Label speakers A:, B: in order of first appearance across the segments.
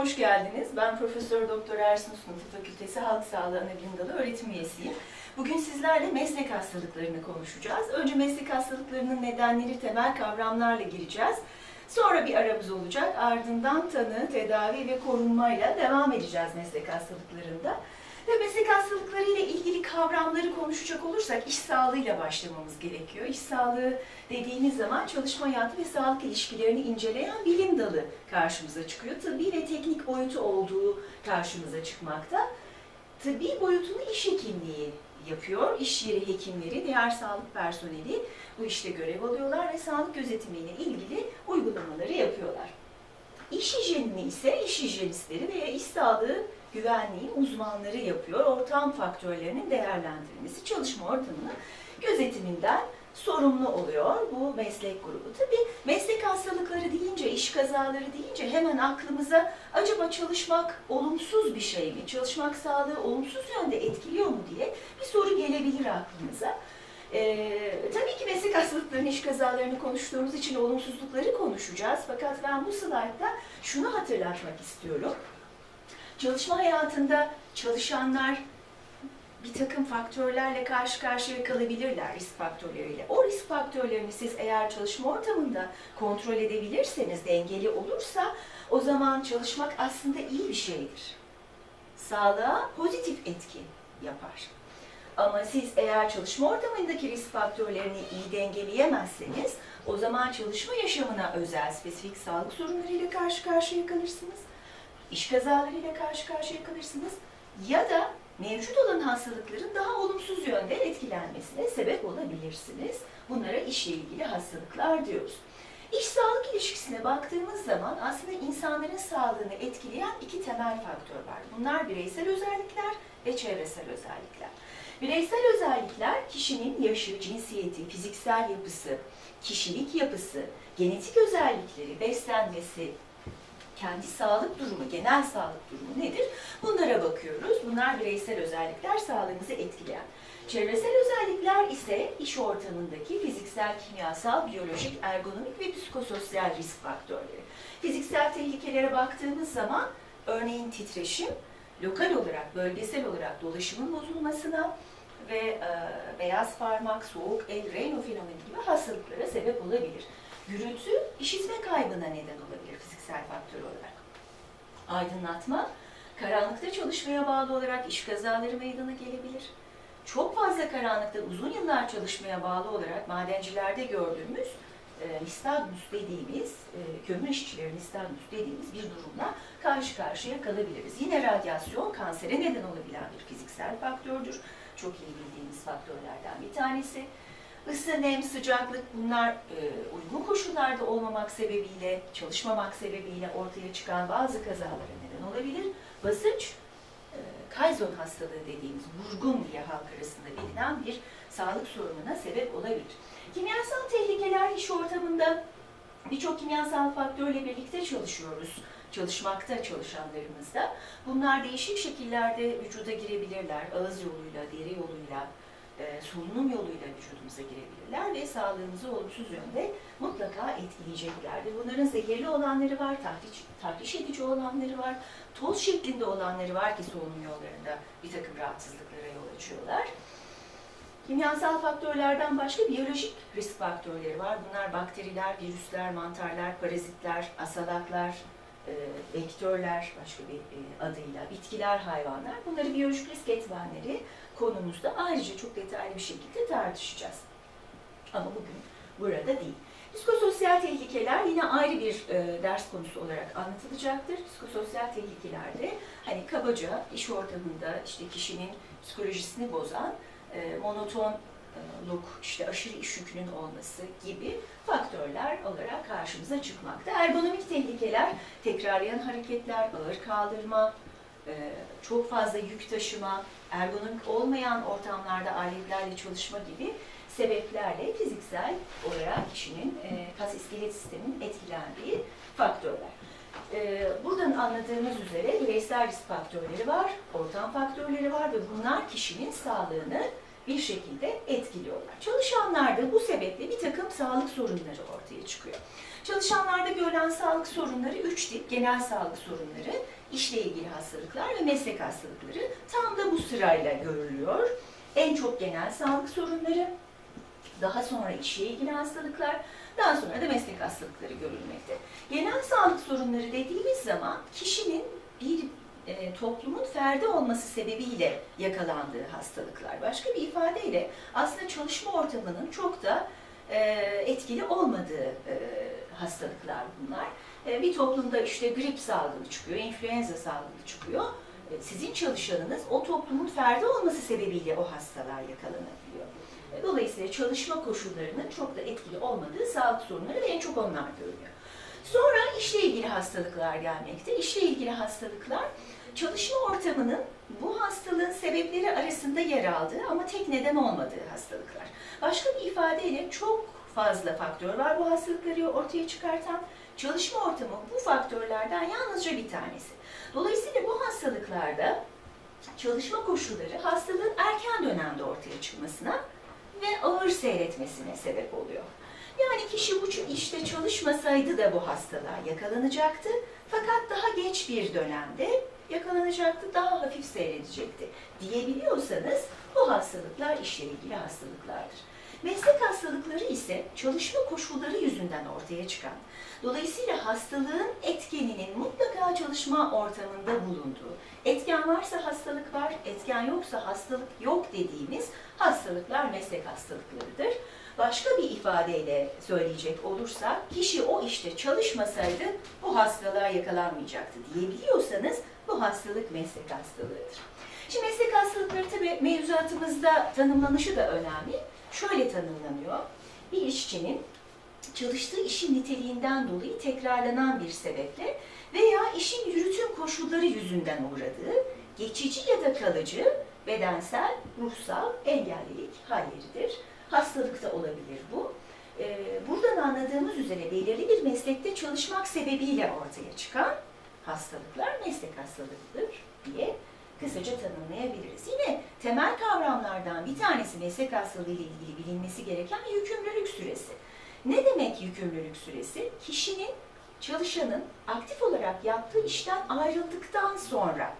A: hoş geldiniz. Ben Profesör Doktor Ersin Tıp Fakültesi Halk Sağlığı Anabilim Dalı öğretim üyesiyim. Bugün sizlerle meslek hastalıklarını konuşacağız. Önce meslek hastalıklarının nedenleri, temel kavramlarla gireceğiz. Sonra bir aramız olacak. Ardından tanı, tedavi ve korunmayla devam edeceğiz meslek hastalıklarında. Ve meslek hastalıkları ile ilgili kavramları konuşacak olursak iş sağlığıyla başlamamız gerekiyor. İş sağlığı dediğimiz zaman çalışma hayatı ve sağlık ilişkilerini inceleyen bilim dalı karşımıza çıkıyor. Tıbbi ve teknik boyutu olduğu karşımıza çıkmakta. Tıbbi boyutunu iş hekimliği yapıyor. İş yeri hekimleri, diğer sağlık personeli bu işte görev alıyorlar ve sağlık gözetimiyle ilgili uygulamaları yapıyorlar. İş hijyenini ise iş hijyenistleri veya iş sağlığı güvenliği uzmanları yapıyor. Ortam faktörlerinin değerlendirilmesi, çalışma ortamının gözetiminden sorumlu oluyor bu meslek grubu. Tabii meslek hastalıkları deyince, iş kazaları deyince hemen aklımıza acaba çalışmak olumsuz bir şey mi? Çalışmak sağlığı olumsuz yönde etkiliyor mu diye bir soru gelebilir aklımıza. Ee, tabii ki meslek hastalıklarının, iş kazalarını konuştuğumuz için olumsuzlukları konuşacağız. Fakat ben bu slaytta şunu hatırlatmak istiyorum. Çalışma hayatında çalışanlar bir takım faktörlerle karşı karşıya kalabilirler, risk faktörleriyle. O risk faktörlerini siz eğer çalışma ortamında kontrol edebilirseniz, dengeli olursa o zaman çalışmak aslında iyi bir şeydir. Sağlığa pozitif etki yapar. Ama siz eğer çalışma ortamındaki risk faktörlerini iyi dengeleyemezseniz o zaman çalışma yaşamına özel spesifik sağlık sorunlarıyla karşı karşıya kalırsınız. İş kazalarıyla karşı karşıya kalırsınız ya da mevcut olan hastalıkların daha olumsuz yönde etkilenmesine sebep olabilirsiniz. Bunlara işle ilgili hastalıklar diyoruz. İş sağlık ilişkisine baktığımız zaman aslında insanların sağlığını etkileyen iki temel faktör var. Bunlar bireysel özellikler ve çevresel özellikler. Bireysel özellikler kişinin yaşı, cinsiyeti, fiziksel yapısı, kişilik yapısı, genetik özellikleri, beslenmesi, kendi sağlık durumu, genel sağlık durumu nedir? Bunlara bakıyoruz. Bunlar bireysel özellikler sağlığımızı etkileyen. Çevresel özellikler ise iş ortamındaki fiziksel, kimyasal, biyolojik, ergonomik ve psikososyal risk faktörleri. Fiziksel tehlikelere baktığımız zaman örneğin titreşim, lokal olarak, bölgesel olarak dolaşımın bozulmasına ve e, beyaz parmak, soğuk el, Raynaud fenomeni gibi hastalıklara sebep olabilir. Gürültü, işitme kaybına neden olabilir fiziksel faktör olarak. Aydınlatma, karanlıkta çalışmaya bağlı olarak iş kazaları meydana gelebilir. Çok fazla karanlıkta uzun yıllar çalışmaya bağlı olarak madencilerde gördüğümüz e, nistagmus dediğimiz, e, kömür işçileri nistagmus dediğimiz bir durumla karşı karşıya kalabiliriz. Yine radyasyon kansere neden olabilen bir fiziksel faktördür. Çok iyi bildiğimiz faktörlerden bir tanesi. Isı, nem, sıcaklık bunlar e, uygun koşullarda olmamak sebebiyle, çalışmamak sebebiyle ortaya çıkan bazı kazalara neden olabilir. Basınç, e, Kaizen hastalığı dediğimiz vurgun diye halk arasında bilinen bir sağlık sorununa sebep olabilir. Kimyasal tehlikeler iş ortamında birçok kimyasal faktörle birlikte çalışıyoruz. Çalışmakta çalışanlarımızda. Bunlar değişik şekillerde vücuda girebilirler. Ağız yoluyla, deri yoluyla, e, solunum yoluyla vücudumuza girebilirler ve sağlığımızı olumsuz yönde mutlaka etkileyeceklerdir. Bunların zehirli olanları var, tahriş, tahriş edici olanları var, toz şeklinde olanları var ki solunum yollarında bir takım rahatsızlıklara yol açıyorlar. Kimyasal faktörlerden başka biyolojik risk faktörleri var. Bunlar bakteriler, virüsler, mantarlar, parazitler, asalaklar, vektörler başka bir e, adıyla, bitkiler, hayvanlar. Bunları biyolojik risk etmenleri konumuzda ayrıca çok detaylı bir şekilde tartışacağız. Ama bugün burada değil. Psikososyal tehlikeler yine ayrı bir e, ders konusu olarak anlatılacaktır. Psikososyal tehlikelerde hani kabaca iş ortamında işte kişinin psikolojisini bozan e, monotonluk, işte aşırı iş yükünün olması gibi faktörler olarak karşımıza çıkmakta. Ergonomik tehlikeler, tekrarlayan hareketler, ağır kaldırma, e, çok fazla yük taşıma, ergonomik olmayan ortamlarda aletlerle çalışma gibi sebeplerle fiziksel olarak kişinin e, kas iskelet sisteminin etkilendiği faktörler. E, buradan anladığımız üzere bireysel risk faktörleri var, ortam faktörleri var ve bunlar kişinin sağlığını bir şekilde etkiliyorlar. Çalışanlarda bu sebeple bir takım sağlık sorunları ortaya çıkıyor. Çalışanlarda görülen sağlık sorunları üç tip genel sağlık sorunları, işle ilgili hastalıklar ve meslek hastalıkları tam da bu sırayla görülüyor. En çok genel sağlık sorunları, daha sonra işle ilgili hastalıklar, daha sonra da meslek hastalıkları görülmekte. Genel sağlık sorunları dediğimiz zaman kişinin bir e, toplumun ferdi olması sebebiyle yakalandığı hastalıklar. Başka bir ifadeyle aslında çalışma ortamının çok da e, etkili olmadığı e, hastalıklar bunlar. E, bir toplumda işte grip salgını çıkıyor, influenza salgını çıkıyor. E, sizin çalışanınız o toplumun ferdi olması sebebiyle o hastalığa yakalanabiliyor. E, Dolayısıyla çalışma koşullarının çok da etkili olmadığı sağlık sorunları en çok onlar görülüyor. Sonra işle ilgili hastalıklar gelmekte. İşle ilgili hastalıklar çalışma ortamının bu hastalığın sebepleri arasında yer aldığı ama tek neden olmadığı hastalıklar. Başka bir ifadeyle çok fazla faktör var bu hastalıkları ortaya çıkartan. Çalışma ortamı bu faktörlerden yalnızca bir tanesi. Dolayısıyla bu hastalıklarda çalışma koşulları hastalığın erken dönemde ortaya çıkmasına ve ağır seyretmesine sebep oluyor. Yani kişi bu işte çalışmasaydı da bu hastalığa yakalanacaktı. Fakat daha geç bir dönemde yakalanacaktı, daha hafif seyredecekti diyebiliyorsanız bu hastalıklar işle ilgili hastalıklardır. Meslek hastalıkları ise çalışma koşulları yüzünden ortaya çıkan, dolayısıyla hastalığın etkeninin mutlaka çalışma ortamında bulunduğu, etken varsa hastalık var, etken yoksa hastalık yok dediğimiz hastalıklar meslek hastalıklarıdır. Başka bir ifadeyle söyleyecek olursak, kişi o işte çalışmasaydı bu hastalığa yakalanmayacaktı diyebiliyorsanız bu hastalık meslek hastalığıdır. Şimdi meslek hastalıkları tabii mevzuatımızda tanımlanışı da önemli. Şöyle tanımlanıyor. Bir işçinin çalıştığı işin niteliğinden dolayı tekrarlanan bir sebeple veya işin yürütüm koşulları yüzünden uğradığı geçici ya da kalıcı bedensel, ruhsal engellilik halleridir. Hastalık da olabilir bu. Ee, Buradan anladığımız üzere belirli bir meslekte çalışmak sebebiyle ortaya çıkan hastalıklar meslek hastalıkıdır diye kısaca tanımlayabiliriz. Yine temel kavramlardan bir tanesi meslek hastalığı ile ilgili bilinmesi gereken yükümlülük süresi. Ne demek yükümlülük süresi? Kişinin, çalışanın aktif olarak yaptığı işten ayrıldıktan sonra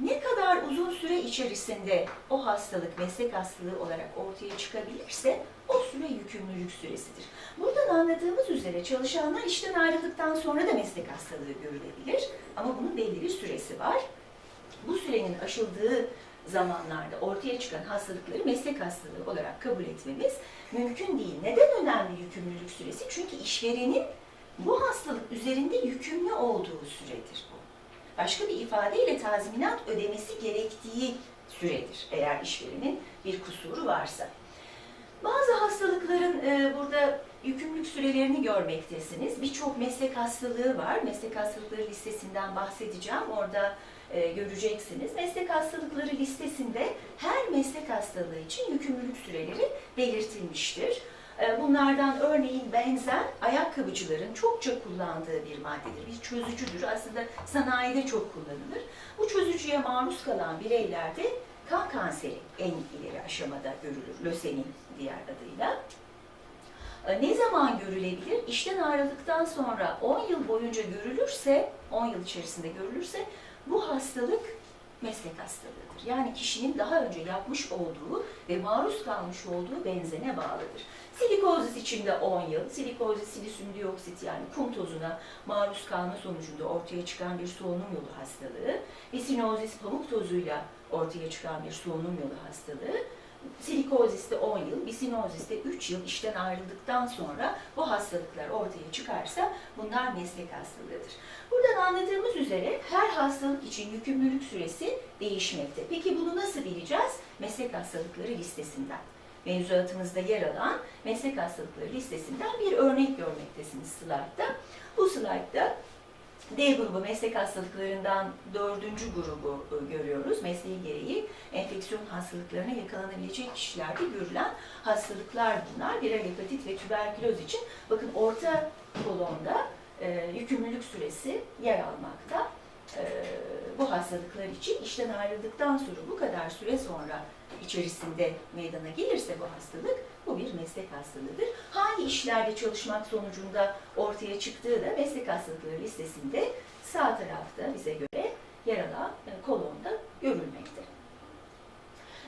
A: ne kadar uzun süre içerisinde o hastalık meslek hastalığı olarak ortaya çıkabilirse o süre yükümlülük süresidir. Buradan anladığımız üzere çalışanlar işten ayrıldıktan sonra da meslek hastalığı görülebilir ama bunun belli bir süresi var. Bu sürenin aşıldığı zamanlarda ortaya çıkan hastalıkları meslek hastalığı olarak kabul etmemiz mümkün değil. Neden önemli yükümlülük süresi? Çünkü işverenin bu hastalık üzerinde yükümlü olduğu süredir. Başka bir ifadeyle tazminat ödemesi gerektiği süredir eğer işverenin bir kusuru varsa. Bazı hastalıkların e, burada yükümlülük sürelerini görmektesiniz. Birçok meslek hastalığı var. Meslek hastalıkları listesinden bahsedeceğim. Orada e, göreceksiniz. Meslek hastalıkları listesinde her meslek hastalığı için yükümlülük süreleri belirtilmiştir. E, bunlardan örneğin benzen ayakkabıcıların çokça kullandığı bir maddedir. Bir çözücüdür. Aslında sanayide çok kullanılır. Bu çözücüye maruz kalan bireylerde kan kanseri en ileri aşamada görülür. Lösemi diğer adıyla. E, Ne zaman görülebilir? İşten ayrıldıktan sonra 10 yıl boyunca görülürse, 10 yıl içerisinde görülürse bu hastalık meslek hastalığıdır. Yani kişinin daha önce yapmış olduğu ve maruz kalmış olduğu benzene bağlıdır. Silikozis için de 10 yıl, silikozis silisyum dioksit yani kum tozuna maruz kalma sonucunda ortaya çıkan bir solunum yolu hastalığı, bisinozis pamuk tozuyla ortaya çıkan bir solunum yolu hastalığı, Silikoziste 10 yıl, bisinoziste 3 yıl işten ayrıldıktan sonra bu hastalıklar ortaya çıkarsa bunlar meslek hastalığıdır. Buradan anladığımız üzere her hastalık için yükümlülük süresi değişmekte. Peki bunu nasıl bileceğiz? Meslek hastalıkları listesinden. Mevzuatımızda yer alan meslek hastalıkları listesinden bir örnek görmektesiniz slaytta. Bu slaytta D grubu meslek hastalıklarından dördüncü grubu e, görüyoruz. Mesleği gereği enfeksiyon hastalıklarına yakalanabilecek kişilerde görülen hastalıklar bunlar. Viral hepatit ve tüberküloz için bakın orta kolonda e, yükümlülük süresi yer almakta. E, bu hastalıklar için işten ayrıldıktan sonra bu kadar süre sonra içerisinde meydana gelirse bu hastalık bu bir meslek hastalığıdır. Hangi işlerde çalışmak sonucunda ortaya çıktığı da meslek hastalıkları listesinde sağ tarafta bize göre yer alan e, kolonda görülmekte.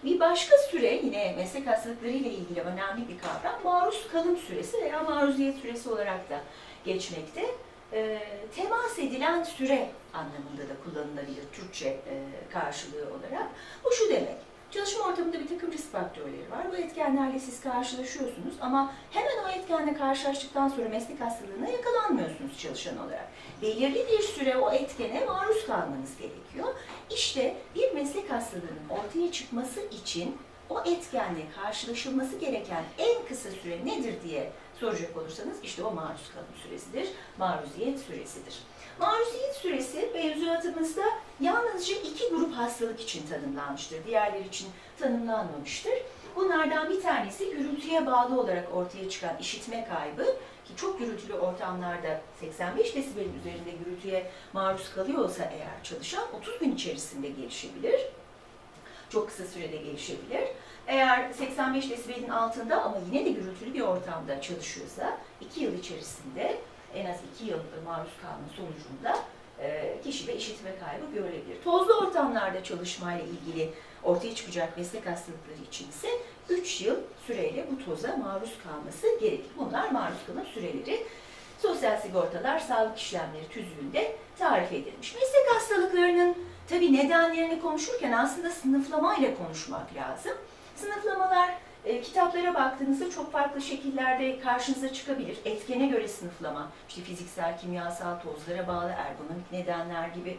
A: Bir başka süre yine meslek hastalıkları ile ilgili önemli bir kavram maruz kalım süresi veya maruziyet süresi olarak da geçmekte. E, temas edilen süre anlamında da kullanılabilir Türkçe e, karşılığı olarak. Bu şu demek, çalışma ortamında bir takım risk faktörleri var. Bu etkenlerle siz karşılaşıyorsunuz ama hemen o etkenle karşılaştıktan sonra meslek hastalığına yakalanmıyorsunuz çalışan olarak. Belirli bir süre o etkene maruz kalmanız gerekiyor. İşte bir meslek hastalığının ortaya çıkması için o etkenle karşılaşılması gereken en kısa süre nedir diye soracak olursanız işte o maruz kalım süresidir, maruziyet süresidir. Maruziyet süresi mevzuatımızda yalnızca iki grup hastalık için tanımlanmıştır. Diğerleri için tanımlanmamıştır. Bunlardan bir tanesi gürültüye bağlı olarak ortaya çıkan işitme kaybı ki çok gürültülü ortamlarda 85 desibelin üzerinde gürültüye maruz kalıyorsa eğer çalışan 30 gün içerisinde gelişebilir. Çok kısa sürede gelişebilir. Eğer 85 desibelin altında ama yine de gürültülü bir ortamda çalışıyorsa 2 yıl içerisinde en az 2 yıl maruz kalma sonucunda e, kişide işitme kaybı görülebilir. Tozlu ortamlarda çalışmayla ilgili ortaya çıkacak meslek hastalıkları için ise 3 yıl süreyle bu toza maruz kalması gerekir. Bunlar maruz kalım süreleri Sosyal Sigortalar Sağlık İşlemleri tüzüğünde tarif edilmiş. Meslek hastalıklarının tabi nedenlerini konuşurken aslında sınıflamayla konuşmak lazım. Sınıflamalar e, kitaplara baktığınızda çok farklı şekillerde karşınıza çıkabilir. Etkene göre sınıflama, işte fiziksel, kimyasal, tozlara bağlı, ergonomik nedenler gibi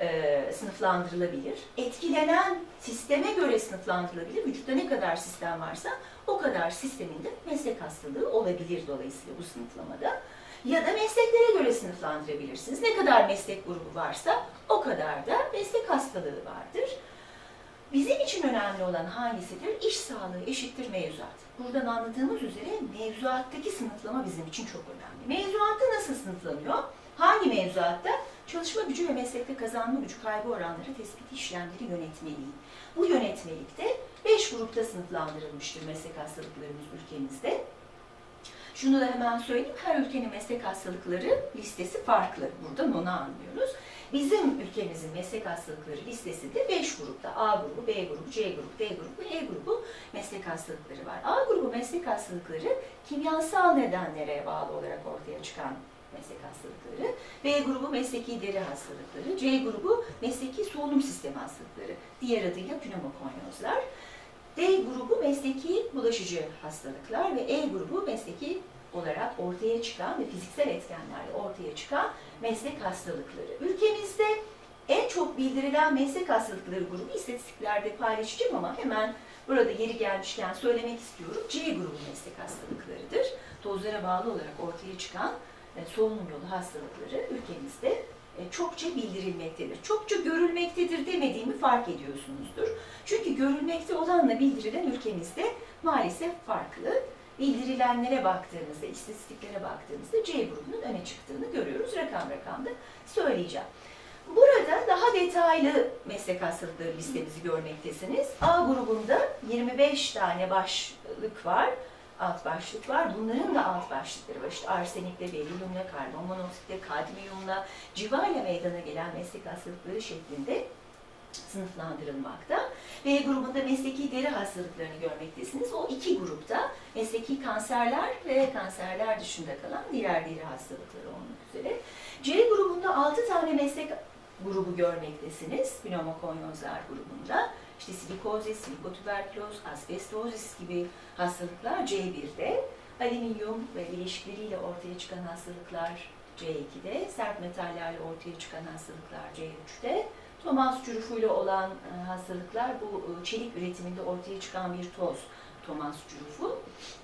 A: e, sınıflandırılabilir. Etkilenen sisteme göre sınıflandırılabilir. Vücutta ne kadar sistem varsa o kadar sisteminde meslek hastalığı olabilir dolayısıyla bu sınıflamada. Ya da mesleklere göre sınıflandırabilirsiniz. Ne kadar meslek grubu varsa o kadar da meslek hastalığı vardır. Önemli olan hangisidir? İş sağlığı eşittir mevzuat. Buradan anladığımız üzere mevzuattaki sınıflama bizim için çok önemli. Mevzuatta nasıl sınıflanıyor? Hangi mevzuatta? Çalışma gücü ve meslekte kazanma gücü kaybı oranları tespit işlemleri yönetmeliği. Bu yönetmelikte 5 grupta sınıflandırılmıştır meslek hastalıklarımız ülkemizde. Şunu da hemen söyleyeyim, her ülkenin meslek hastalıkları listesi farklı. Buradan onu anlıyoruz. Bizim ülkemizin meslek hastalıkları listesi de 5 grupta. A grubu, B grubu, C grubu, D grubu, E grubu meslek hastalıkları var. A grubu meslek hastalıkları kimyasal nedenlere bağlı olarak ortaya çıkan meslek hastalıkları. B grubu mesleki deri hastalıkları. C grubu mesleki solunum sistemi hastalıkları. Diğer adıyla pneumokonyozlar. D grubu mesleki bulaşıcı hastalıklar ve E grubu mesleki olarak ortaya çıkan ve fiziksel etkenlerle ortaya çıkan meslek hastalıkları. Ülkemizde en çok bildirilen meslek hastalıkları grubu istatistiklerde paylaşacağım ama hemen burada yeri gelmişken söylemek istiyorum. C grubu meslek hastalıklarıdır. Tozlara bağlı olarak ortaya çıkan e, solunum yolu hastalıkları ülkemizde e, çokça bildirilmektedir. Çokça görülmektedir demediğimi fark ediyorsunuzdur. Çünkü görülmekte olanla bildirilen ülkemizde maalesef farklı. Bildirilenlere baktığımızda, istatistiklere baktığımızda C grubunun öne çıktığını görüyoruz. Rakam rakam da söyleyeceğim. Burada daha detaylı meslek hastalıkları listemizi görmektesiniz. A grubunda 25 tane başlık var alt başlık var. Bunların da alt başlıkları var. İşte arsenikle, berilyumla, karbon monoksitle, kadmiyumla, civayla meydana gelen meslek hastalıkları şeklinde sınıflandırılmakta. B grubunda mesleki deri hastalıklarını görmektesiniz. O iki grupta mesleki kanserler ve kanserler dışında kalan diğer deri hastalıkları olmak üzere. C grubunda 6 tane meslek grubu görmektesiniz. Pneumokonyozlar grubunda. İşte silikozis, silikotüberküloz, asbestozis gibi hastalıklar C1'de. Alüminyum ve bileşikleriyle ortaya çıkan hastalıklar C2'de. Sert metallerle ortaya çıkan hastalıklar C3'te. Thomas çürüfüyle olan e, hastalıklar bu e, çelik üretiminde ortaya çıkan bir toz. Thomas çürüfü.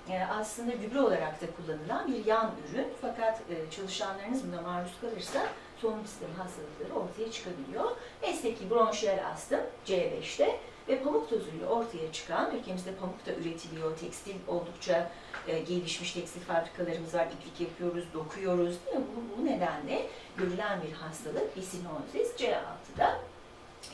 A: E, aslında gübre olarak da kullanılan bir yan ürün. Fakat çalışanlarınız buna maruz kalırsa solunum sistemi hastalıkları ortaya çıkabiliyor. Mesleki bronşiyel astım C5'te ve pamuk tozuyla ortaya çıkan, ülkemizde pamuk da üretiliyor, tekstil oldukça e, gelişmiş tekstil fabrikalarımız var, iplik yapıyoruz, dokuyoruz. Bu, bu nedenle görülen bir hastalık bisinozis C6'da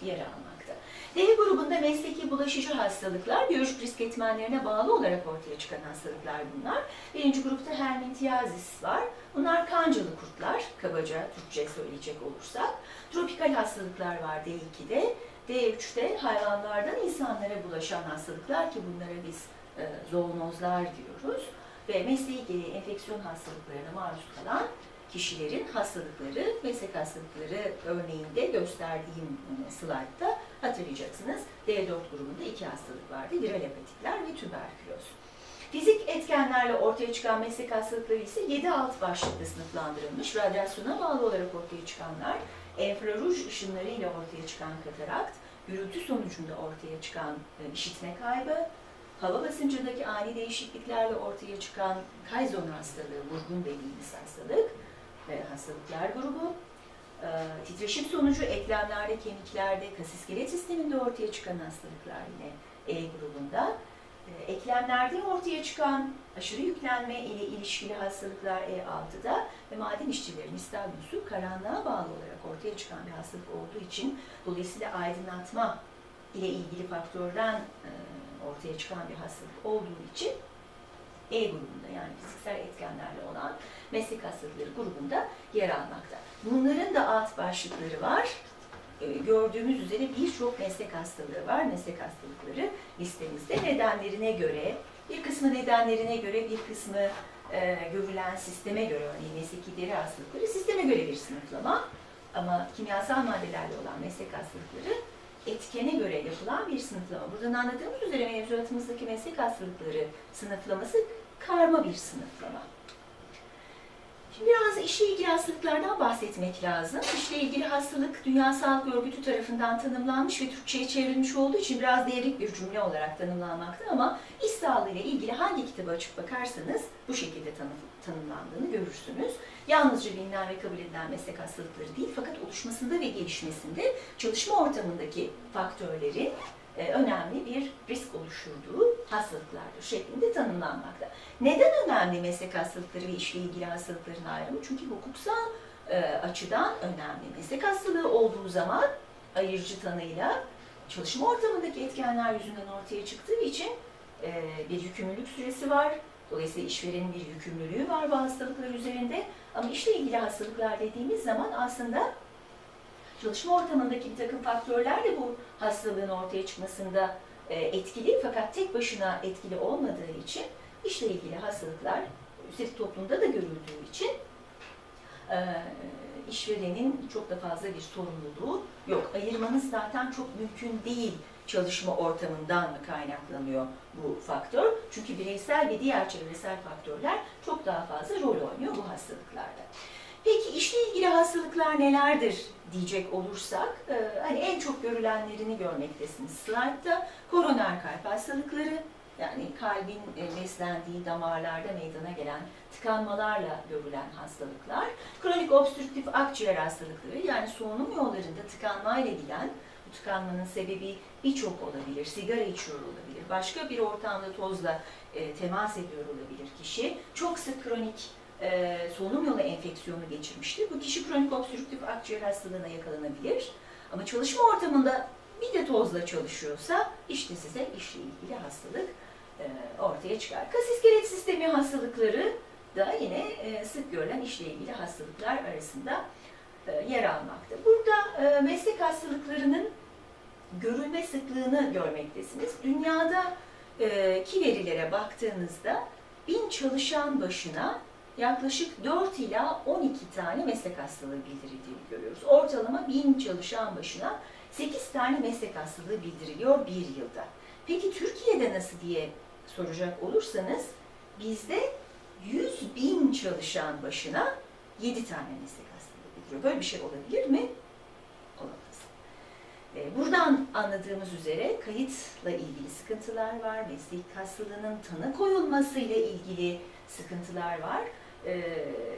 A: yer almakta. D grubunda mesleki bulaşıcı hastalıklar, biyolojik risk etmenlerine bağlı olarak ortaya çıkan hastalıklar bunlar. Birinci grupta helminthiazis var. Bunlar kancalı kurtlar, kabaca Türkçe söyleyecek olursak. Tropikal hastalıklar var D2'de. D3'te hayvanlardan insanlara bulaşan hastalıklar ki bunlara biz e, zoonozlar diyoruz. Ve mesleği gereği enfeksiyon hastalıklarına maruz kalan kişilerin hastalıkları, meslek hastalıkları örneğinde gösterdiğim e, slaytta hatırlayacaksınız. D4 grubunda iki hastalık vardı. Viral hepatitler ve tüberküloz. Fizik etkenlerle ortaya çıkan meslek hastalıkları ise 7 alt başlıkta sınıflandırılmış. Radyasyona bağlı olarak ortaya çıkanlar, enfraruj ışınlarıyla ortaya çıkan katarakt, gürültü sonucunda ortaya çıkan e, işitme kaybı, hava basıncındaki ani değişikliklerle ortaya çıkan Kaizen hastalığı, vurgun dediğimiz hastalık ve hastalıklar grubu, e, titreşim sonucu eklemlerde, kemiklerde, kas iskelet sisteminde ortaya çıkan hastalıklar yine E grubunda, e, eklemlerde ortaya çıkan aşırı yüklenme ile ilişkili hastalıklar E6'da ve maden işçileri mistabüsü karanlığa bağlı olarak ortaya çıkan bir hastalık olduğu için dolayısıyla aydınlatma ile ilgili faktörden e, ortaya çıkan bir hastalık olduğu için E grubunda yani fiziksel etkenlerle olan meslek hastalıkları grubunda yer almakta. Bunların da alt başlıkları var. Ee, Gördüğümüz üzere birçok meslek hastalığı var. Meslek hastalıkları listemizde nedenlerine göre, bir kısmı nedenlerine göre, bir kısmı e, görülen sisteme göre, örneğin mesleki deri hastalıkları sisteme göre bir sınıflama. Ama kimyasal maddelerle olan meslek hastalıkları etkene göre yapılan bir sınıflama. Buradan anladığımız üzere mevzuatımızdaki meslek hastalıkları sınıflaması karma bir sınıflama. Şimdi biraz işle ilgili hastalıklardan bahsetmek lazım. İşle ilgili hastalık Dünya Sağlık Örgütü tarafından tanımlanmış ve Türkçe'ye çevrilmiş olduğu için biraz değerlik bir cümle olarak tanımlanmakta ama iş sağlığı ile ilgili hangi kitabı açıp bakarsanız bu şekilde tanım, tanımlandığını görürsünüz. Yalnızca bilinen ve kabul edilen meslek hastalıkları değil fakat oluşmasında ve gelişmesinde çalışma ortamındaki faktörlerin e, önemli bir risk oluşturduğu hastalıklardır şeklinde tanımlanmakta. Neden önemli meslek hastalıkları ve işle ilgili hastalıkların ayrımı? Çünkü hukuksal e, açıdan önemli. Meslek hastalığı olduğu zaman ayırıcı tanıyla çalışma ortamındaki etkenler yüzünden ortaya çıktığı için e, bir yükümlülük süresi var. Dolayısıyla işverenin bir yükümlülüğü var bu hastalıklar üzerinde. Ama işle ilgili hastalıklar dediğimiz zaman aslında çalışma ortamındaki bir takım faktörler de bu hastalığın ortaya çıkmasında e, etkili fakat tek başına etkili olmadığı için işle ilgili hastalıklar üstelik toplumda da görüldüğü için e, işverenin çok da fazla bir sorumluluğu yok. Ayırmanız zaten çok mümkün değil çalışma ortamından mı kaynaklanıyor bu faktör? Çünkü bireysel ve diğer çevresel faktörler çok daha fazla rol oynuyor bu hastalıklarda. Peki işle ilgili hastalıklar nelerdir diyecek olursak, e, hani en çok görülenlerini görmektesiniz slaytta. Koroner kalp hastalıkları, yani kalbin e, beslendiği damarlarda meydana gelen tıkanmalarla görülen hastalıklar. Kronik obstrüktif akciğer hastalıkları, yani solunum yollarında tıkanmayla giden, bu tıkanmanın sebebi birçok olabilir, sigara içiyor olabilir, başka bir ortamda tozla e, temas ediyor olabilir kişi. Çok sık kronik e, solunum yolu enfeksiyonu geçirmiştir. Bu kişi kronik obstrüktif akciğer hastalığına yakalanabilir. Ama çalışma ortamında bir de tozla çalışıyorsa işte size işle ilgili hastalık e, ortaya çıkar. Kas iskelet sistemi hastalıkları da yine e, sık görülen işle ilgili hastalıklar arasında e, yer almakta. Burada e, meslek hastalıklarının görülme sıklığını görmektesiniz. Dünyada e, ki verilere baktığınızda bin çalışan başına yaklaşık 4 ila 12 tane meslek hastalığı bildirildiğini görüyoruz. Ortalama 1000 çalışan başına 8 tane meslek hastalığı bildiriliyor bir yılda. Peki Türkiye'de nasıl diye soracak olursanız bizde 100 bin çalışan başına 7 tane meslek hastalığı bildiriyor. Böyle bir şey olabilir mi? Olamaz. E, Buradan anladığımız üzere kayıtla ilgili sıkıntılar var, meslek hastalığının tanı koyulmasıyla ilgili sıkıntılar var. Ee,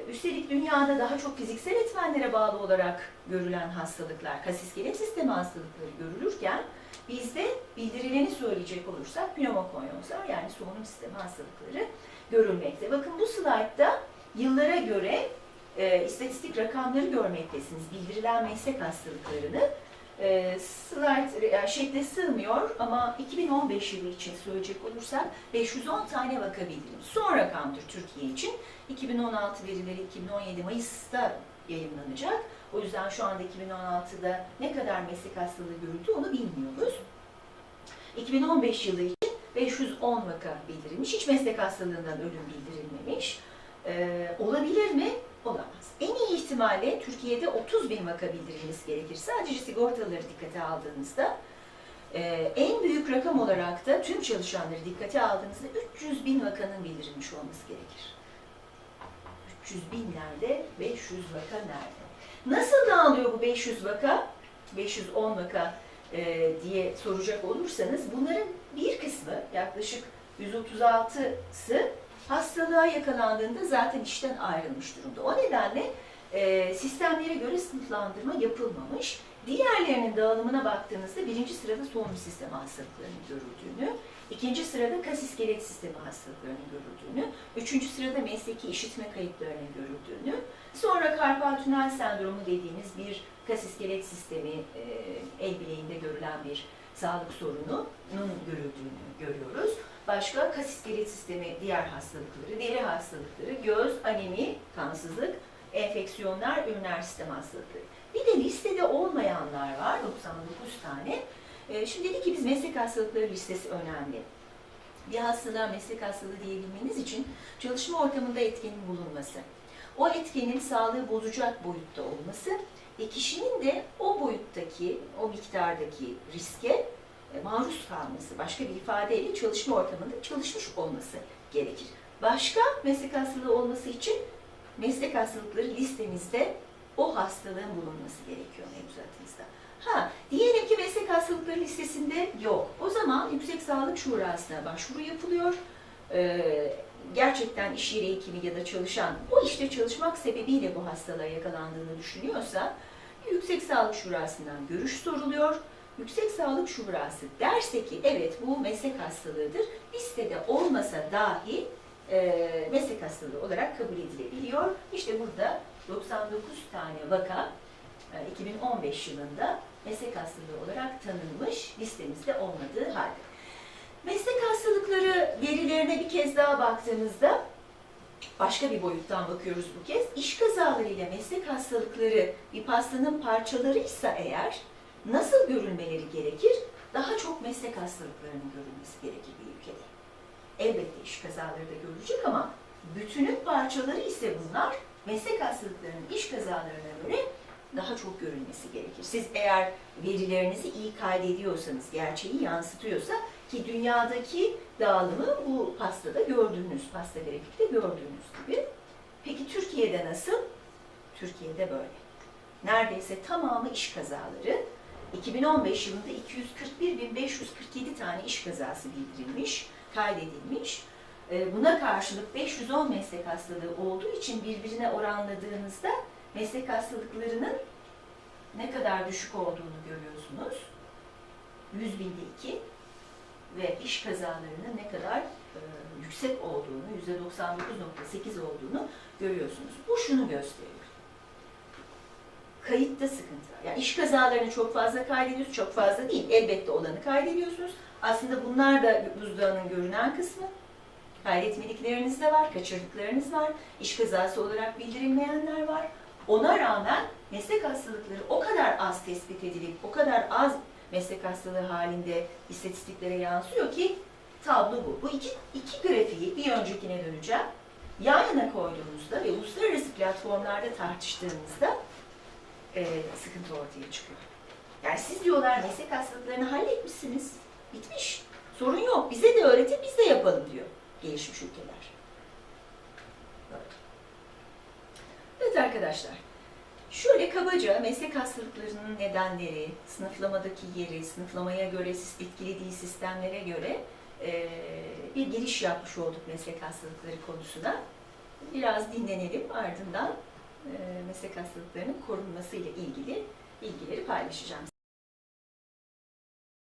A: üstelik dünyada daha çok fiziksel etmenlere bağlı olarak görülen hastalıklar, kas iskelet sistemi hastalıkları görülürken bizde bildirileni söyleyecek olursak pneumokonyozlar yani solunum sistemi hastalıkları görülmekte. Bakın bu slaytta yıllara göre e, istatistik rakamları görmektesiniz. Bildirilen meslek hastalıklarını e, slide yani şekle sığmıyor ama 2015 yılı için söyleyecek olursak 510 tane vaka bildirim. Son rakamdır Türkiye için. 2016 verileri 2017 Mayıs'ta yayınlanacak. O yüzden şu anda 2016'da ne kadar meslek hastalığı görüldü onu bilmiyoruz. 2015 yılı için 510 vaka bildirilmiş. Hiç meslek hastalığından ölüm bildirilmemiş. Ee, olabilir mi? Olamaz. En iyi ihtimalle Türkiye'de 30 bin vaka bildirilmesi gerekir. Sadece sigortaları dikkate aldığınızda ee, en büyük rakam olarak da tüm çalışanları dikkate aldığınızda 300 bin vakanın bildirilmiş olması gerekir. 300 bin nerede? 500 vaka nerede? Nasıl dağılıyor bu 500 vaka? 510 vaka e, diye soracak olursanız bunların bir kısmı yaklaşık 136'sı hastalığa yakalandığında zaten işten ayrılmış durumda. O nedenle e, sistemlere göre sınıflandırma yapılmamış. Diğerlerinin dağılımına baktığınızda birinci sırada solunum sistemi hastalıklarının görüldüğünü, ikinci sırada kas iskelet sistemi hastalıklarının görüldüğünü, üçüncü sırada mesleki işitme kayıplarının görüldüğünü, sonra karpal tünel sendromu dediğimiz bir kas iskelet sistemi e, el bileğinde görülen bir sağlık sorununun görüldüğünü görüyoruz. Başka kas iskelet sistemi diğer hastalıkları, deri hastalıkları, göz, anemi, kansızlık, enfeksiyonlar, üriner sistem hastalıkları. Bir de listede olmayanlar var, 99 tane. Ee, Şimdi dedik ki biz meslek hastalıkları listesi önemli. Bir hastalığa meslek hastalığı diyebilmeniz için çalışma ortamında etkenin bulunması, o etkenin sağlığı bozacak boyutta olması ve kişinin de o boyuttaki, o miktardaki riske e, maruz kalması, başka bir ifadeyle çalışma ortamında çalışmış olması gerekir. Başka meslek hastalığı olması için meslek hastalıkları listemizde o hastalığın bulunması gerekiyor mevzuatınızda. Ha, diyelim ki meslek hastalıkları listesinde yok. O zaman Yüksek Sağlık Şurası'na başvuru yapılıyor. Ee, gerçekten iş yeri hekimi ya da çalışan o işte çalışmak sebebiyle bu hastalığa yakalandığını düşünüyorsa Yüksek Sağlık Şurası'ndan görüş soruluyor. Yüksek Sağlık Şurası derse ki evet bu meslek hastalığıdır. Listede olmasa dahi e, meslek hastalığı olarak kabul edilebiliyor. İşte burada 99 tane vaka e, 2015 yılında meslek hastalığı olarak tanınmış listemizde olmadığı halde. Meslek hastalıkları verilerine bir kez daha baktığımızda başka bir boyuttan bakıyoruz bu kez. İş kazalarıyla meslek hastalıkları bir pastanın parçalarıysa eğer nasıl görülmeleri gerekir? Daha çok meslek hastalıklarının görülmesi gerekir bir ülkede. Elbette iş kazaları da görülecek ama bütünün parçaları ise bunlar meslek hastalıklarının iş kazalarına göre daha çok görülmesi gerekir. Siz eğer verilerinizi iyi kaydediyorsanız, gerçeği yansıtıyorsa ki dünyadaki dağılımı bu pastada gördüğünüz, pasta grafikte gördüğünüz gibi. Peki Türkiye'de nasıl? Türkiye'de böyle. Neredeyse tamamı iş kazaları. 2015 yılında 241.547 tane iş kazası bildirilmiş, kaydedilmiş. Ee, Buna karşılık 510 meslek hastalığı olduğu için birbirine oranladığınızda meslek hastalıklarının ne kadar düşük olduğunu görüyorsunuz. 100 binde 2 ve iş kazalarının ne kadar e, yüksek olduğunu, %99.8 olduğunu görüyorsunuz. Bu şunu gösteriyor. Kayıtta sıkıntı var. Yani iş kazalarını çok fazla kaydediyorsunuz, çok fazla değil. Elbette olanı kaydediyorsunuz. Aslında bunlar da buzdağının görünen kısmı. Kaydetmedikleriniz de var, kaçırdıklarınız var, iş kazası olarak bildirilmeyenler var. Ona rağmen meslek hastalıkları o kadar az tespit edilip, o kadar az meslek hastalığı halinde istatistiklere yansıyor ki tablo bu. Bu iki, iki grafiği bir öncekine döneceğim. Yan yana koyduğunuzda ve uluslararası platformlarda tartıştığınızda e, sıkıntı ortaya çıkıyor. Yani siz diyorlar meslek hastalıklarını halletmişsiniz, bitmiş. Sorun yok, bize de öğretin, biz de yapalım diyor gelişmiş ülkeler. Evet arkadaşlar, şöyle kabaca meslek hastalıklarının nedenleri, sınıflamadaki yeri, sınıflamaya göre, etkilediği sistemlere göre e, bir giriş yapmış olduk meslek hastalıkları konusuna. Biraz dinlenelim ardından e, meslek hastalıklarının korunması ile ilgili bilgileri paylaşacağım.